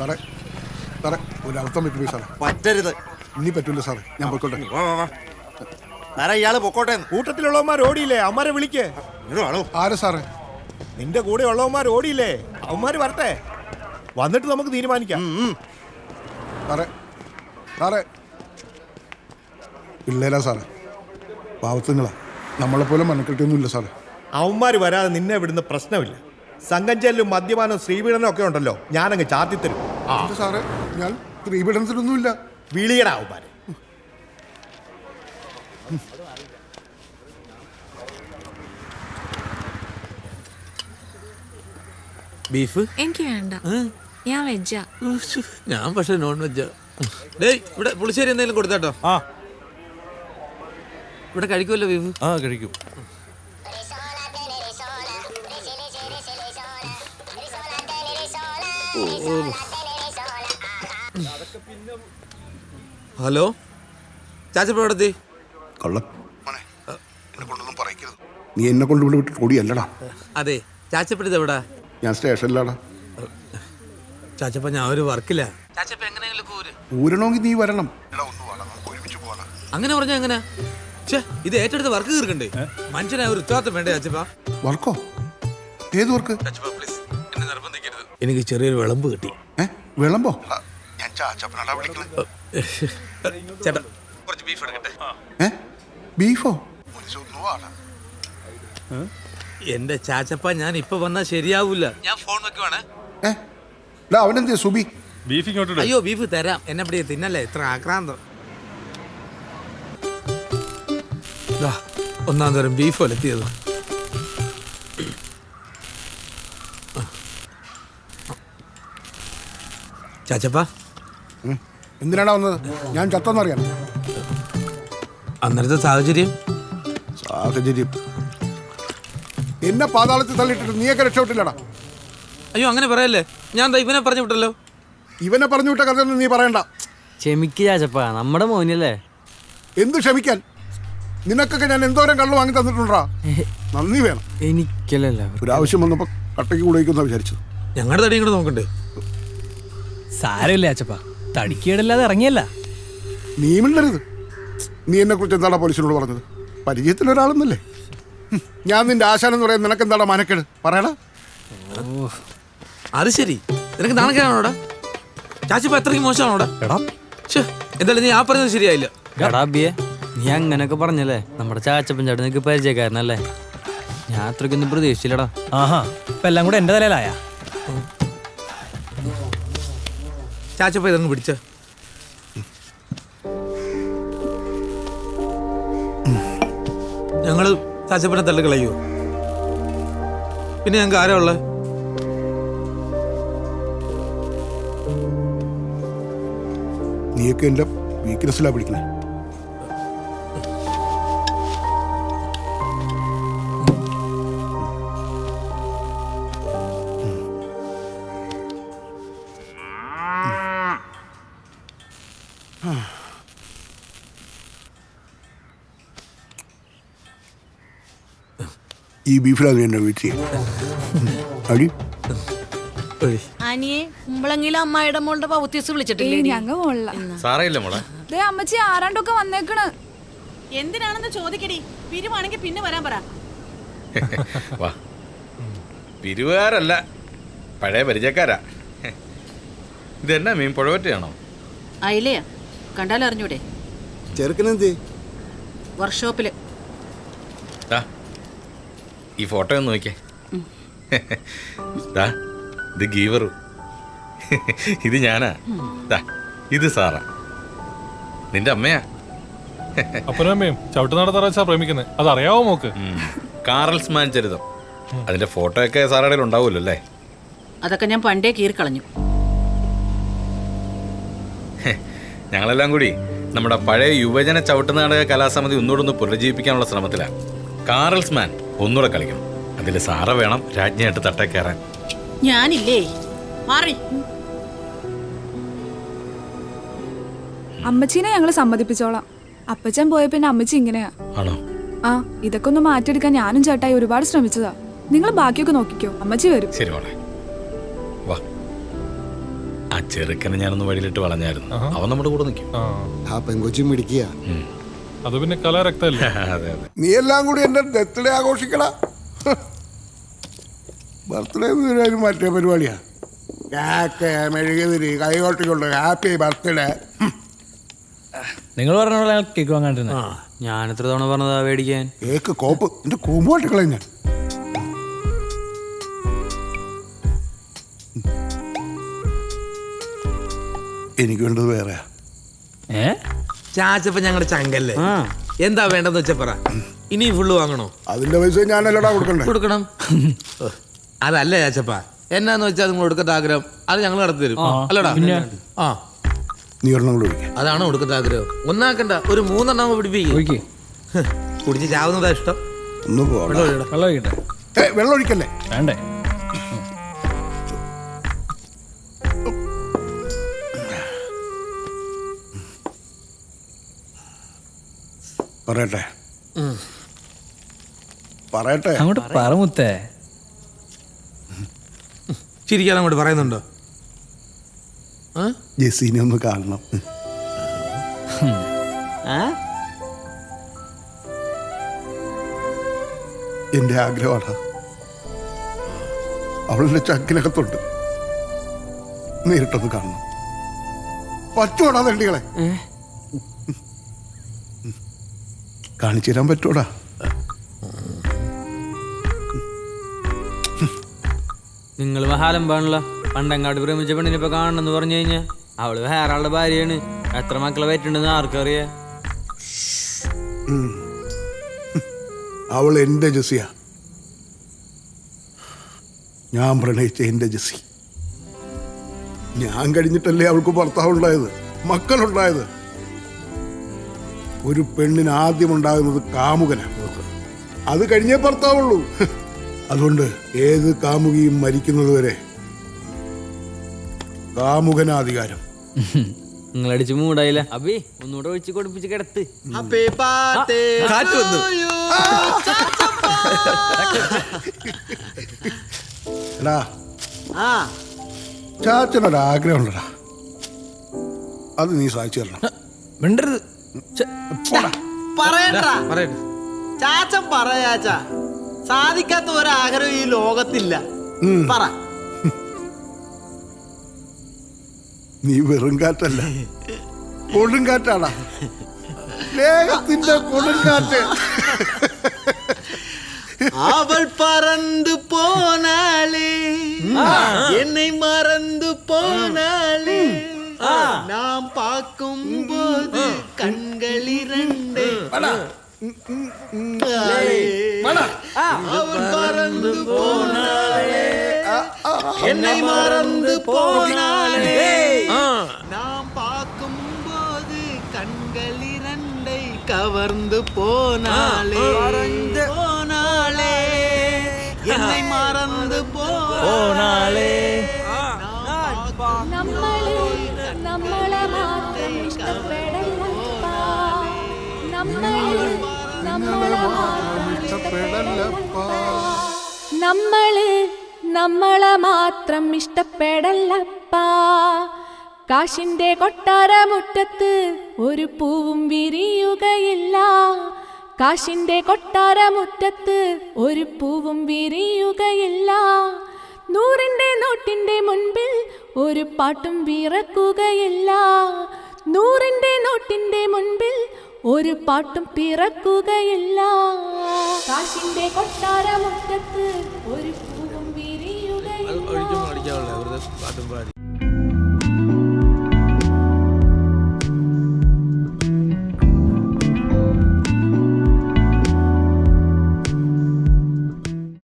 സാറേ സാറേ ഒരർത്ഥം പറ്റി പോയി സാറേ. പറ്റരുത്. ഇനി പറ്റൂല സാറേ. ഞാൻ പോയിക്കോട്ടെ. സാറേ ഇയാൾ പൊക്കോട്ടെ കൂട്ടത്തിലുള്ളവന്മാർ ഓടിയില്ലേ? അവന്മാരെ വിളിക്ക്. ആണോ സാറേ? നിന്റെ കൂടെ ഉള്ളവന്മാർ ഓടിയില്ലേ? അവന്മാര് വരട്ടെ. വന്നിട്ട് നമുക്ക് തീരുമാനിക്കാം. സാറേ സാറേ. പിള്ളേരാ സാറേ. പാവത്തുങ്ങളാ. നമ്മളെപ്പോലെ മനക്കെട്ടിയൊന്നുമില്ല സാറേ. അവന്മാര് വരാതെ നിന്നെ വിടുന്ന പ്രശ്നമില്ല. സംഘം ചെല്ലും മദ്യപാനം ശ്രീപീഡനം ഒക്കെ ഉണ്ടല്ലോ. ഞാനങ്ങ് ചാർത്തി തരും. ആ. ഇത് സാറേ? ഞാൻ സ്ത്രീപീഡനത്തിലൊന്നുമില്ല വിളിയടാ അവന്മാര്. ബീഫ്? എനിക്ക് വേണ്ട. ഞാൻ വെജാ ഉശ്ശ്, ഞാൻ പക്ഷെ നോൺ വെജ് ഡേയ് ഇവിടെ പുളിശ്ശേരി എന്തെങ്കിലും കൊടുത്താട്ടോ? ആ. ഇവിടെ കഴിക്കുമല്ലോ ബീഫ്? ആ കഴിക്കും. ഹലോ? ചാച്ചപ്പോ എവിടെത്തി? കള്ളം. നീ എന്നെ കൊണ്ട് ഇവിടെ വിട്ട് ഓടിയല്ലടാ. അതെ ചാച്ചപ്പടി എവിടാ? ഞാൻ സ്റ്റേഷനിലാടാ. ചാച്ചപ്പ ഞാൻ ഒരു വർക്കില്ല ചാച്ചപ്പ എങ്ങനെയെങ്കിലും കൂര്. ഊരണമെങ്കിൽ നീ വരണം. അങ്ങനെ പറഞ്ഞ എങ്ങനെ? ഛേ ഇത് ഏറ്റെടുത്ത് വർക്ക് തീർക്കണ്ടേ? മനുഷ്യനായ ഒരു ഉത്തരവാദിത്തം വേണ്ടേ ചാച്ചപ്പ വർക്കോ? ഏത് വർക്ക്? ചാച്ചപ്പ എനിക്ക് ചെറിയൊരു വിളമ്പ് കിട്ടി. ഏ? വിളമ്പോ? ഞാൻ ചാച്ചപ്പനാടാ വിളിക്കണേ ചേട്ടാ. കുറച്ച് ബീഫ് എടുക്കട്ടെ? ഏ? ബീഫോ? എന്റെ ചാച്ചപ്പ ഞാൻ ഇപ്പൊ വന്നാ ശരിയാവൂല. ഞാൻ ഫോൺ വെക്കുവാണ്. ഏ? എടാ അവനെന്തിയാ സുബി? ബീഫ് ഇങ്ങോട്ട്. അയ്യോ ബീഫ് തരാം. എന്നെ പിടി തിന്നല്ലേ? ഇത്ര ആക്രാന്തം. ഒന്നാം തരം ബീഫ് ഒലത്തിയത്. ചാച്ചപ്പ. എന്തിനാടാ വന്നത്? ഞാൻ ചത്തെന്നറിയാം അന്നേരത്തെ സാഹചര്യം? സാഹചര്യം. എന്നെ പാതാളത്തിൽ തള്ളിയിട്ടിട്ട് നീയൊക്കെ രക്ഷപ്പെട്ടില്ലടാ. അയ്യോ അങ്ങനെ പറയല്ലേ? ഞാൻ ദാ ഇവനെ പറഞ്ഞു വിട്ടല്ലോ. ഇവനെ പറഞ്ഞു വിട്ട കഥയൊന്നും നീ പറയണ്ട. ക്ഷമിക്ക് ചാച്ചപ്പ നമ്മുടെ മോനല്ലേ എന്ത് ക്ഷമിക്കാൻ? നിനക്കൊക്കെ ഞാൻ എന്തോരം കള്ളു വാങ്ങി തന്നിട്ടുണ്ടാ നന്ദി വേണം. എനിക്കല്ലല്ല. ഒരാവശ്യം വന്നപ്പോൾ കട്ടയ്ക്ക് കൂടെ വിചാരിച്ചത്. ഞങ്ങളുടെ തടിയും ഇങ്ങോട്ട് നോക്കണ്ടേ? സാരമില്ല അച്ചപ്പ. തടിക്കേടല്ലാതെ ഇറങ്ങിയല്ല. നീ മിണ്ടരുത് നീ എന്നെ കുറിച്ച് എന്താടാ പോലീസിനോട് പറഞ്ഞത്? പരിചയത്തിൽ ഒരാളെന്നല്ലേ? ഞാൻ നിന്റെ ആശാനം എന്ന് പറയാൻ നിനക്ക് എന്താടാ മനക്കേട്? പറയടാ. അത് ശരി. നിനക്ക് നാണക്കാണോടാ ചാച്ചിപ്പ അത്രയ്ക്ക് മോശമാണോടാ? എടാ. എന്തായാലും നീ ആ പറഞ്ഞത് ശരിയായില്ല. എടാ അബിയെ നീ അങ്ങനൊക്കെ പറഞ്ഞല്ലേ? നമ്മുടെ ചാച്ചപ്പൻ ചേട്ടൻ നിനക്ക് പരിചയക്കാരനല്ലേ? ഞാൻ അത്രയ്ക്കൊന്നും പ്രതീക്ഷിച്ചില്ലടാ. ആഹാ ഇപ്പൊ എല്ലാം കൂടെ എന്റെ തലയിലായ? ചാച്ചപ്പ ഇതങ്ങ് പിടിച്ച. ഞങ്ങൾ ചാച്ചപ്പനെ തള്ളി കളയോ പിന്നെ ഞങ്ങൾക്ക് ആരാ ഉള്ളത് നീയൊക്കെ എന്റെ വീക്ക്നെസ്സിലാ പിടിക്കണേ ഈ ബീഫിലാണ് എന്നെ വീട്ടിൽ അടി. ഒഴി. അനിയെ കുമ്പളങ്ങിലെ അമ്മയുടെ മോളുടെ പൗത്യസ് വിളിച്ചിട്ടില്ലേ ഞങ്ങ പോണില്ല സാറയില്ല മോളെ. ദേ അമ്മച്ചി ആരാണ്ടൊക്കെ വന്നേക്കണ്. എന്തിനാണെന്ന് ചോദിക്കടി. പിരിവാണെങ്കിൽ പിന്നെ വരാൻ പറ. വാ. പിരിവുകാരല്ല പഴയ പരിചയക്കാരാ. ഇതെന്നാ മീൻ പുഴവറ്റയാണോ? അയിലയാ. കണ്ടാലും അറിഞ്ഞൂടെ? ചെറുക്കനെന്ത്? വർക്ക്ഷോപ്പിൽ ഈ ഫോട്ടോ ഒന്ന് നോക്കിയേ. ദാ ഇത് ഗീവറു. ഇത് ഞാനാ. ഇത് സാറാ. നിന്റെ അമ്മയാ. അപ്പനമ്മയും ചവിട്ടുനാട് ചവിട്ടുനാട തറച്ചാ പ്രേമിക്കുന്നത് അതറിയാവോ മോക്ക്? കാറൽസ് മാൻ ചരിതം. അതിന്റെ ഫോട്ടോ ഒക്കെ സാറുടെ ഉണ്ടാവുമല്ലോ അല്ലേ? അതൊക്കെ ഞാൻ പണ്ടേ കീറിക്കളഞ്ഞു. ഞങ്ങളെല്ലാം കൂടി നമ്മുടെ പഴയ യുവജന ചവിട്ടുനാടക കലാസമിതി ഒന്നുകൂടെ പുനരുജ്ജീവിപ്പിക്കാനുള്ള ശ്രമത്തിലാണ് കാറൽസ്മാൻ ഒന്നുകൂടെ കളിക്കണം. അതിൽ സാറ വേണം രാജ്ഞിയായിട്ട് തട്ടേ കയറാൻ. ഞാനില്ലേ? മാറി. അമ്മച്ചീനെ ഞങ്ങൾ സമ്മതിപ്പിച്ചോളാം. അപ്പച്ചൻ പോയ പിന്നെ അമ്മച്ചി ഇങ്ങനെയാ. ആണോ? ആ ഇതൊക്കെ ഒന്ന് മാറ്റിയെടുക്കാൻ ഞാനും ചേട്ടായി ഒരുപാട് ശ്രമിച്ചതാ. നിങ്ങൾ ബാക്കിയൊക്കെ നോക്കിക്കോ. അമ്മച്ചി വരും. ശരി മോളെ. വാ ചെറുക്കനെ ഞാനൊന്ന് വഴിയിലിട്ട് വളഞ്ഞായിരുന്നു. അവൻ നമ്മുടെ കൂടെ നിൽക്കും. ആ. ആ പെങ്കൊച്ചി മിടിക്കുക അത് പിന്നെ കലാരക്തല്ലേ അതെ അതെ. നീ എല്ലാം കൂടി എന്റെ ബർത്ത്ഡേ ആഘോഷിക്കടാ. ബർത്ത്ഡേ ഒരു മറ്റേ പരിപാടിയാ. കേക്ക് മെഴുകുതിരി കൈകൊട്ടിക്കൊണ്ട് ഹാപ്പി ബർത്ത്ഡേ. നിങ്ങൾ പറഞ്ഞ പോലെ കേക്ക് വാങ്ങാണ്ടിരുന്ന. ഞാൻ എത്ര തവണ പറഞ്ഞതാ മേടിക്കാൻ? കേക്ക് കോപ്പ് എന്റെ കൂമ്പോട്ട് കളയും എനിക്ക് വേണ്ടത് വേറെ. ഏ? ചാച്ചപ്പ ഞങ്ങളുടെ ചങ്കല്ലേ? എന്താ വേണ്ടെന്ന് വെച്ചാ പറ. ഇനി ഫുള്ള് വാങ്ങണോ? അതിന്റെ പൈസ ഞാനല്ലടാ കൊടുക്കണ്ടേ. കൊടുക്കണം. അതല്ല ചാച്ചപ്പ. എന്നാന്ന് വെച്ചാൽ നിങ്ങൾ കൊടുക്കത്ത ആഗ്രഹം? അത് ഞങ്ങൾ നടത്തി തരും. അല്ലടാ. ആ. നീ ഒരെണ്ണം കൂടെ അതാണ് കൊടുക്കത്ത ആഗ്രഹം? ഒന്നാക്കണ്ട. ഒരു മൂന്നെണ്ണം പിടിപ്പിക്കും. കുടിച്ച് ചാവുന്നതാ ഇഷ്ടം. ഒന്ന് വെള്ളം ഒഴിക്കല്ലേ? വേണ്ടേ? പറയട്ടെ? പറയട്ടെ? അങ്ങോട്ട് പറമുത്തേ ചിരിക്കാൻ അങ്ങോട്ട് പറയുന്നുണ്ടോ? ആ? ജെസീനെ ഒന്ന് കാണണം. എന്റെ ആഗ്രഹമാണ്. അവളുടെ ചക്കിനകത്തുണ്ട് നേരിട്ടൊന്ന് കാണണം. പറ്റൂടാ തണ്ടികളെ കാണിച്ചു തരാൻ പറ്റൂടാ. നിങ്ങൾ മഹാലമ്പാണല്ലോ പണ്ടങ്ങാട് പ്രേമിച്ച പെണ്ണിനെ ഇപ്പൊ കാണണമെന്ന് പറഞ്ഞു കഴിഞ്ഞാ അവൾ വേറെ ആളുടെ ഭാര്യയാണ്. എത്ര മക്കളെ പറ്റുണ്ടെന്ന് ആർക്കറിയാ? അവൾ എന്റെ ജസിയാ ഞാൻ പ്രണയിച്ച എന്റെ ജസി ഞാൻ കഴിഞ്ഞിട്ടല്ലേ അവൾക്ക് ഭർത്താവ് ഭർത്താവുണ്ടായത് മക്കളുണ്ടായത്. ഒരു പെണ്ണിന് ആദ്യം ഉണ്ടാകുന്നത് കാമുകനാണ് അത് കഴിഞ്ഞേ ഭർത്താവുള്ളൂ. അതുകൊണ്ട് ഏത് കാമുകിയും മരിക്കുന്നത് വരെ കാമുകനാധികാരം നിങ്ങളടിച്ച് മൂടായില്ല. അബി ഒന്നുകൂടെ ഒഴിച്ച് കൊടുപ്പിച്ച് കിടത്ത് എടാ ചാച്ചനൊരാഗ്രഹം ഉണ്ടടാ അത് നീ സാധിച്ചു തരണം. മിണ്ടരുത്. ചാച്ച പറയാച്ച സാധിക്കാത്ത ഒരാഗ്രഹം ഈ ലോകത്തില്ല. പറ. നീ വെറും കാറ്റല്ല. കൊടുങ്കാറ്റാടാ. ലേഖത്തിന്റെ കൊടുങ്കാറ്റ്. അവൾ പറന്നു പോനാളേ இரண்டு. அவன் பறந்து போனாலே என்னை மறந்து போனாலே நாம் பார்க்கும் போது கண்கள் இரண்டை கவர்ந்து போனாலே. மறந்து போனாலே. என்னை மறந்து போனாலே. நம்ம നമ്മൾ നമ്മളെ മാത്രം ഇഷ്ടപ്പെടല്ലപ്പാ കാശിന്റെ കൊട്ടാരമുറ്റത്ത് ഒരു പൂവും വിരിയുകയില്ല. കാശിന്റെ കൊട്ടാരമുറ്റത്ത് ഒരു പൂവും വിരിയുകയില്ല. നൂറിന്റെ നോട്ടിന്റെ മുൻപിൽ ഒരു പാട്ടും വിറക്കുകയില്ല നൂറിന്റെ നോട്ടിന്റെ മുൻപിൽ ഒരു പാട്ടും പിറക്കുകയില്ല. കാശിന്റെ കൊട്ടാരമുറ്റത്ത് ഒരു പൂവും വിരിയുകയില്ല.